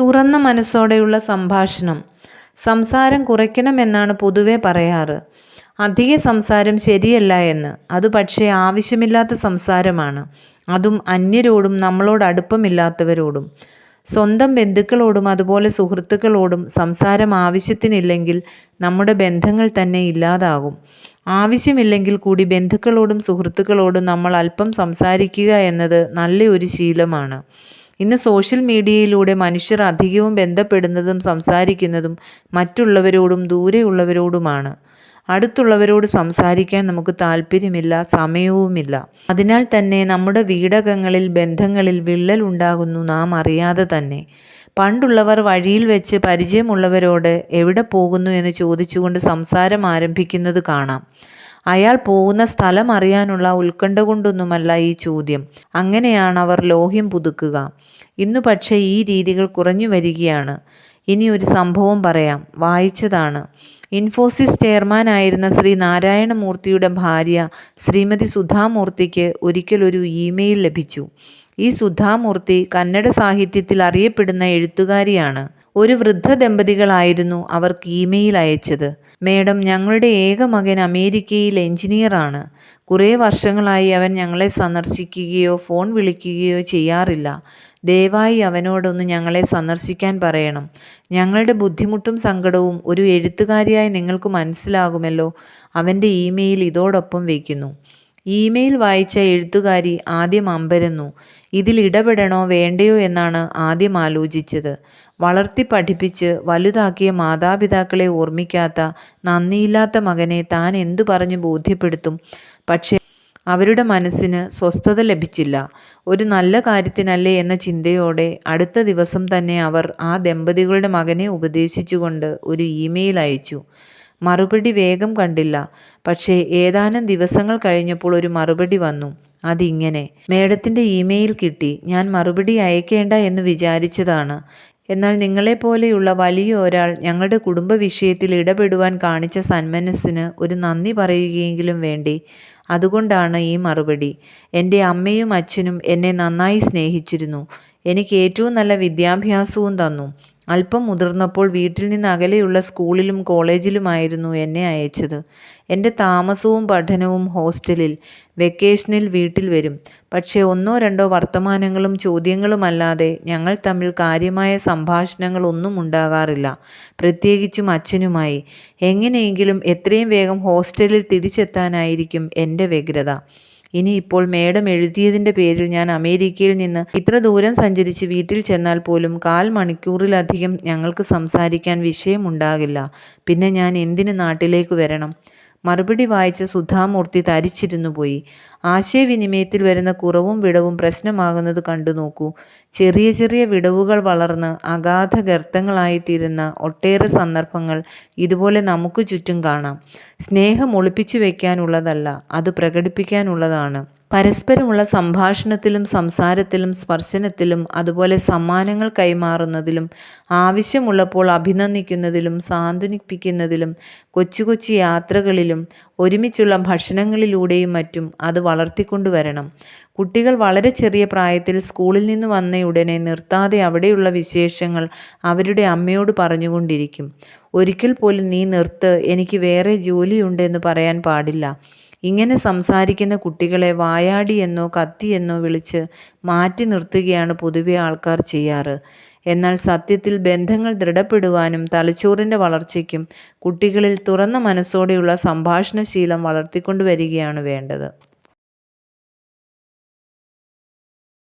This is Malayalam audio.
തുറന്ന മനസ്സോടെയുള്ള സംഭാഷണം. സംസാരം കുറയ്ക്കണമെന്നാണ് പൊതുവെ പറയാറ്. അധിക സംസാരം ശരിയല്ല എന്ന്. അത് പക്ഷേ ആവശ്യമില്ലാത്ത സംസാരമാണ്. അതും അന്യരോടും നമ്മളോട് അടുപ്പമില്ലാത്തവരോടും. സ്വന്തം ബന്ധുക്കളോടും അതുപോലെ സുഹൃത്തുക്കളോടും സംസാരം ആവശ്യത്തിനില്ലെങ്കിൽ നമ്മുടെ ബന്ധങ്ങൾ തന്നെ ഇല്ലാതാകും. ആവശ്യമില്ലെങ്കിൽ കൂടി ബന്ധുക്കളോടും സുഹൃത്തുക്കളോടും നമ്മൾ അല്പം സംസാരിക്കുക എന്നത് നല്ലൊരു ശീലമാണ്. ഇന്ന് സോഷ്യൽ മീഡിയയിലൂടെ മനുഷ്യർ അധികവും ബന്ധപ്പെടുന്നതും സംസാരിക്കുന്നതും മറ്റുള്ളവരോടും ദൂരെയുള്ളവരോടുമാണ്. അടുത്തുള്ളവരോട് സംസാരിക്കാൻ നമുക്ക് താല്പര്യമില്ല സമയവുമില്ല. അതിനാൽ തന്നെ നമ്മുടെ വീടകങ്ങളിൽ ബന്ധങ്ങളിൽ വിള്ളൽ ഉണ്ടാകുന്നു നാം അറിയാതെ തന്നെ. പണ്ടുള്ളവർ വഴിയിൽ വെച്ച് പരിചയമുള്ളവരോട് എവിടെ പോകുന്നു എന്ന് ചോദിച്ചുകൊണ്ട് സംസാരം ആരംഭിക്കുന്നത് കാണാം. അയാൾ പോകുന്ന സ്ഥലം അറിയാനുള്ള ഉത്കണ്ഠ കൊണ്ടൊന്നുമല്ല ഈ ചോദ്യം. അങ്ങനെയാണ് അവർ ലോഹ്യം പുതുക്കുക. ഇന്നു പക്ഷേ ഈ രീതികൾ കുറഞ്ഞു വരികയാണ്. ഇനി ഒരു സംഭവം പറയാം. വായിച്ചതാണ്. ഇൻഫോസിസ് ചെയർമാനായിരുന്ന ശ്രീ നാരായണമൂർത്തിയുടെ ഭാര്യ ശ്രീമതി സുധാമൂർത്തിക്ക് ഒരിക്കലൊരു ഇമെയിൽ ലഭിച്ചു. ഈ സുധാമൂർത്തി കന്നഡ സാഹിത്യത്തിൽ അറിയപ്പെടുന്ന എഴുത്തുകാരിയാണ്. ഒരു വൃദ്ധ ദമ്പതികളായിരുന്നു അവർക്ക് ഇമെയിൽ അയച്ചത്. മേഡം ഞങ്ങളുടെ ഏക മകൻ അമേരിക്കയിൽ എഞ്ചിനീയറാണ് കുറേ വർഷങ്ങളായി അവൻ ഞങ്ങളെ സന്ദർശിക്കുകയോ ഫോൺ വിളിക്കുകയോ ചെയ്യാറില്ല. ദയവായി അവനോടൊന്ന് ഞങ്ങളെ സന്ദർശിക്കാൻ പറയണം. ഞങ്ങളുടെ ബുദ്ധിമുട്ടും സങ്കടവും ഒരു എഴുത്തുകാരിയായി നിങ്ങൾക്ക് മനസ്സിലാകുമല്ലോ. അവന്റെ ഇമെയിൽ ഇതോടൊപ്പം വയ്ക്കുന്നു. ഇമെയിൽ വായിച്ച എഴുത്തുകാരി ആദ്യം അമ്പരന്നു. ഇതിൽ ഇടപെടണോ വേണ്ടയോ എന്നാണ് ആദ്യം ആലോചിച്ചത്. വളർത്തി പഠിപ്പിച്ച് വലുതാക്കിയ മാതാപിതാക്കളെ ഓർമ്മിക്കാത്ത നന്ദിയില്ലാത്ത മകനെ താൻ എന്തു പറഞ്ഞു ബോധ്യപ്പെടുത്തും? പക്ഷേ അവരുടെ മനസ്സിന് സ്വസ്ഥത ലഭിച്ചില്ല. ഒരു നല്ല കാര്യത്തിനല്ലേ എന്ന ചിന്തയോടെ അടുത്ത ദിവസം തന്നെ അവർ ആ ദമ്പതികളുടെ മകനെ ഉപദേശിച്ചുകൊണ്ട് ഒരു ഇമെയിൽ അയച്ചു. മറുപടി വേഗം കണ്ടില്ല. പക്ഷേ ഏതാനും ദിവസങ്ങൾ കഴിഞ്ഞപ്പോൾ ഒരു മറുപടി വന്നു. അതിങ്ങനെ. മേഡത്തിന്റെ ഇമെയിൽ കിട്ടി. ഞാൻ മറുപടി അയക്കേണ്ട എന്ന് വിചാരിച്ചതാണ്. എന്നാൽ നിങ്ങളെപ്പോലെയുള്ള വലിയ ഒരാൾ ഞങ്ങളുടെ കുടുംബ വിഷയത്തിൽ ഇടപെടുവാൻ കാണിച്ച സന്മനസ്സിന് ഒരു നന്ദി പറയുകയെങ്കിലും വേണ്ടി? അതുകൊണ്ടാണ് ഈ മറുപടി. എന്റെ അമ്മയും അച്ഛനും എന്നെ നന്നായി സ്നേഹിച്ചിരുന്നു. എനിക്ക് ഏറ്റവും നല്ല വിദ്യാഭ്യാസവും തന്നു. അല്പം മുതിർന്നപ്പോൾ വീട്ടിൽ നിന്ന് അകലെയുള്ള സ്കൂളിലും കോളേജിലുമായിരുന്നു എന്നെ അയച്ചത്. എന്റെ താമസവും പഠനവും ഹോസ്റ്റലിൽ വെക്കേഷനിൽ വീട്ടിൽ വരും. പക്ഷേ ഒന്നോ രണ്ടോ വർത്തമാനങ്ങളും ചോദ്യങ്ങളുമല്ലാതെ ഞങ്ങൾ തമ്മിൽ കാര്യമായ സംഭാഷണങ്ങളൊന്നും ഉണ്ടാകാറില്ല. പ്രത്യേകിച്ചും അച്ഛനുമായി. എങ്ങനെയെങ്കിലും എത്രയും വേഗം ഹോസ്റ്റലിൽ തിരിച്ചെത്താനായിരിക്കും എന്റെ വ്യഗ്രത. ഇനിയിപ്പോൾ മേഡം എഴുതിയതിന്റെ പേരിൽ ഞാൻ അമേരിക്കയിൽ നിന്ന് ഇത്ര ദൂരം സഞ്ചരിച്ച് വീട്ടിൽ ചെന്നാൽ പോലും കാൽ മണിക്കൂറിലധികം ഞങ്ങൾക്ക് സംസാരിക്കാൻ വിഷയമുണ്ടാകില്ല. പിന്നെ ഞാൻ എന്തിന് നാട്ടിലേക്ക് വരണം? മറുപടി വായിച്ച സുധാമൂർത്തി തരിച്ചിരുന്നു പോയി. ആശയവിനിമയത്തിൽ വരുന്ന കുറവും വിടവും പ്രശ്നമാകുന്നത് കണ്ടു നോക്കൂ. ചെറിയ ചെറിയ വിടവുകൾ വളർന്ന് അഗാധ ഗർത്തങ്ങളായിത്തീരുന്ന ഒട്ടേറെ സന്ദർഭങ്ങൾ ഇതുപോലെ നമുക്ക് ചുറ്റും കാണാം. സ്നേഹം ഒളിപ്പിച്ചു വയ്ക്കാനുള്ളതല്ല അത് പ്രകടിപ്പിക്കാനുള്ളതാണ്. പരസ്പരമുള്ള സംഭാഷണത്തിലും സംസാരത്തിലും സ്പർശനത്തിലും അതുപോലെ സമ്മാനങ്ങൾ കൈമാറുന്നതിലും ആവശ്യമുള്ളപ്പോൾ അഭിനന്ദിക്കുന്നതിലും സാന്ത്വനിപ്പിക്കുന്നതിലും കൊച്ചു കൊച്ചു യാത്രകളിലും ഒരുമിച്ചുള്ള ഭക്ഷണങ്ങളിലൂടെയും മറ്റും അത് വളർത്തിക്കൊണ്ടുവരണം. കുട്ടികൾ വളരെ ചെറിയ പ്രായത്തിൽ സ്കൂളിൽ നിന്ന് വന്നയുടനെ നിർത്താതെ അവിടെയുള്ള വിശേഷങ്ങൾ അവരുടെ അമ്മയോട് പറഞ്ഞുകൊണ്ടിരിക്കും. ഒരിക്കൽ പോലും നീ നിർത്ത് എനിക്ക് വേറെ ജോലിയുണ്ട് എന്ന് പറയാൻ പാടില്ല. ഇങ്ങനെ സംസാരിക്കുന്ന കുട്ടികളെ വായാടി എന്നോ കത്തി എന്നോ വിളിച്ച് മാറ്റി നിർത്തുകയാണ് പൊതുവെ ആൾക്കാർ ചെയ്യാറ്. എന്നാൽ സത്യത്തിൽ ബന്ധങ്ങൾ ദൃഢപ്പെടുവാനും തലച്ചോറിന്റെ വളർച്ചയ്ക്കും കുട്ടികളിൽ തുറന്ന മനസ്സോടെയുള്ള സംഭാഷണശീലം വളർത്തിക്കൊണ്ടുവരികയാണ് വേണ്ടത്.